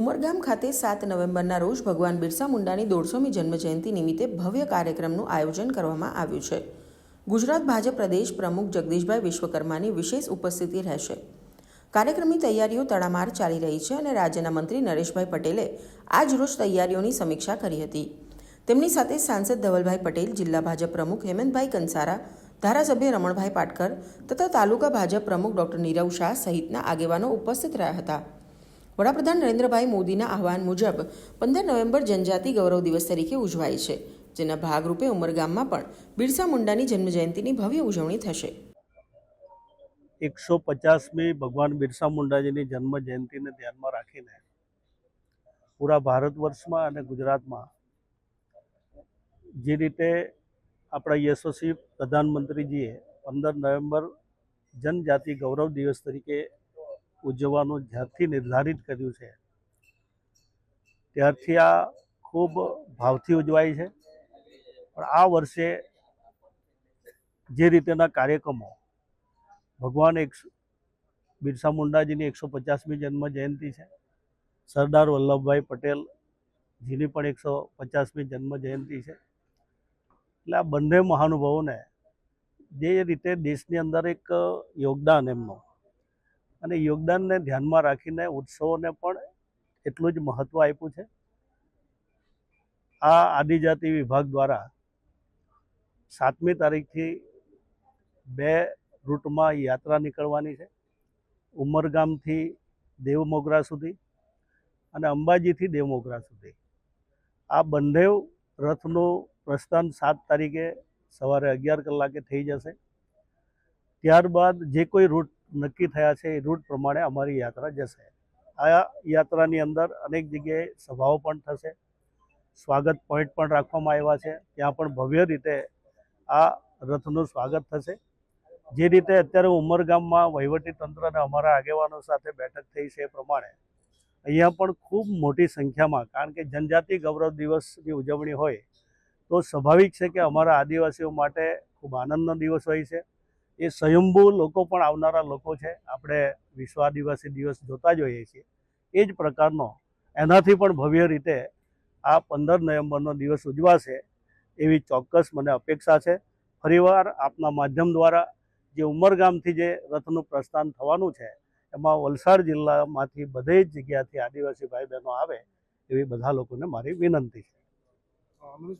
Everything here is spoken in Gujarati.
ઉમરગામ ખાતે સાત નવેમ્બરના રોજ ભગવાન બિરસા મુંડાની દોઢસોમી જન્મજયંતિ નિમિત્તે ભવ્ય કાર્યક્રમનું આયોજન કરવામાં આવ્યું છે. ગુજરાત ભાજપ પ્રદેશ પ્રમુખ જગદીશભાઈ વિશ્વકર્માની વિશેષ ઉપસ્થિતિ રહેશે. કાર્યક્રમની તૈયારીઓ તડામાર ચાલી રહી છે અને રાજ્યના મંત્રી નરેશભાઈ પટેલે આજ રોજ તૈયારીઓની સમીક્ષા કરી હતી. તેમની સાથે સાંસદ ધવલભાઈ પટેલ, જિલ્લા ભાજપ પ્રમુખ હેમંતભાઈ કંસારા, ધારાસભ્ય રમણભાઈ પાટકર તથા તાલુકા ભાજપ પ્રમુખ ડોક્ટર નીરવ શાહ સહિતના આગેવાનો ઉપસ્થિત રહ્યા હતા. વડાપ્રધાન નરેન્દ્રભાઈ મોદીના આહવાન મુજબ પંદર નવેમ્બર જનજાતિ ગૌરવ દિવસ તરીકે ઉજવાય છે, જેના ભાગરૂપે ઉમરગામમાં પણ બિરસા મુંડાની જન્મજયંતિની ભવ્ય ઉજવણી થશે. એકસો પચાસમી ભગવાન બિરસા મુંડાજીની જન્મ જયંતિને ધ્યાનમાં રાખીને પૂરા ભારત વર્ષમાં અને ગુજરાતમાં જે રીતે આપણા યશસ્વી પ્રધાનમંત્રીજીએ પંદર નવેમ્બર જનજાતિ ગૌરવ દિવસ તરીકે ઉજવવાનું જ્યારથી નિર્ધારિત કર્યું છે, ત્યારથી આ ખૂબ ભાવથી ઉજવાય છે. પણ આ વર્ષે જે રીતેના કાર્યક્રમો, ભગવાન એક બિરસા મુંડાજીની એકસો પચાસમી જન્મ જયંતિ છે, સરદાર વલ્લભભાઈ પટેલ જીની પણ એકસો પચાસમી જન્મ જયંતિ છે. એટલે આ બંને મહાનુભાવોને જે રીતે દેશની અંદર એક યોગદાન એમનું અને યોગદાનને ધ્યાનમાં રાખીને ઉત્સવોને પણ એટલું જ મહત્ત્વ આપ્યું છે. આ આદિજાતિ વિભાગ દ્વારા સાતમી તારીખથી બે રૂટમાં યાત્રા નીકળવાની છે. ઉમરગામથી દેવમોગરા સુધી અને અંબાજીથી દેવમોગરા સુધી. આ બંને રથનું પ્રસ્થાન સાત તારીખે સવારે અગિયાર કલાકે થઈ જશે. ત્યારબાદ જે કોઈ રૂટ નક્કી થયા છે એ રૂટ પ્રમાણે અમારી યાત્રા જશે. આ યાત્રાની અંદર અનેક જગ્યાએ સભાઓ પણ થશે. સ્વાગત પોઈન્ટ પણ રાખવામાં આવ્યા છે. ત્યાં પણ ભવ્ય રીતે આ રથનું સ્વાગત થશે. જે રીતે અત્યારે ઉમરગામમાં વહીવટી તંત્ર અને અમારા આગેવાનો સાથે બેઠક થઈ છે એ પ્રમાણે અહીંયા પણ ખૂબ મોટી સંખ્યામાં, કારણ કે જનજાતિ ગૌરવ દિવસની ઉજવણી હોય તો સ્વાભાવિક છે કે અમારા આદિવાસીઓ માટે ખૂબ આનંદનો દિવસ હોય છે. એ સ્વયંભૂ લોકો પણ આવનારા લોકો છે. આપણે વિશ્વ આદિવાસી દિવસ જોતા જ હોઈએ છીએ. એ જ પ્રકારનો એનાથી પણ ભવ્ય રીતે આ પંદર નવેમ્બરનો દિવસ ઉજવાશે એવી ચોક્કસ મને અપેક્ષા છે. ફરીવાર આપના માધ્યમ દ્વારા જે ઉમરગામથી જે રથનું પ્રસ્થાન થવાનું છે, એમાં વલસાડ જિલ્લામાંથી બધે જ જગ્યાથી આદિવાસી ભાઈ બહેનો આવે એવી બધા લોકોને મારી વિનંતી છે.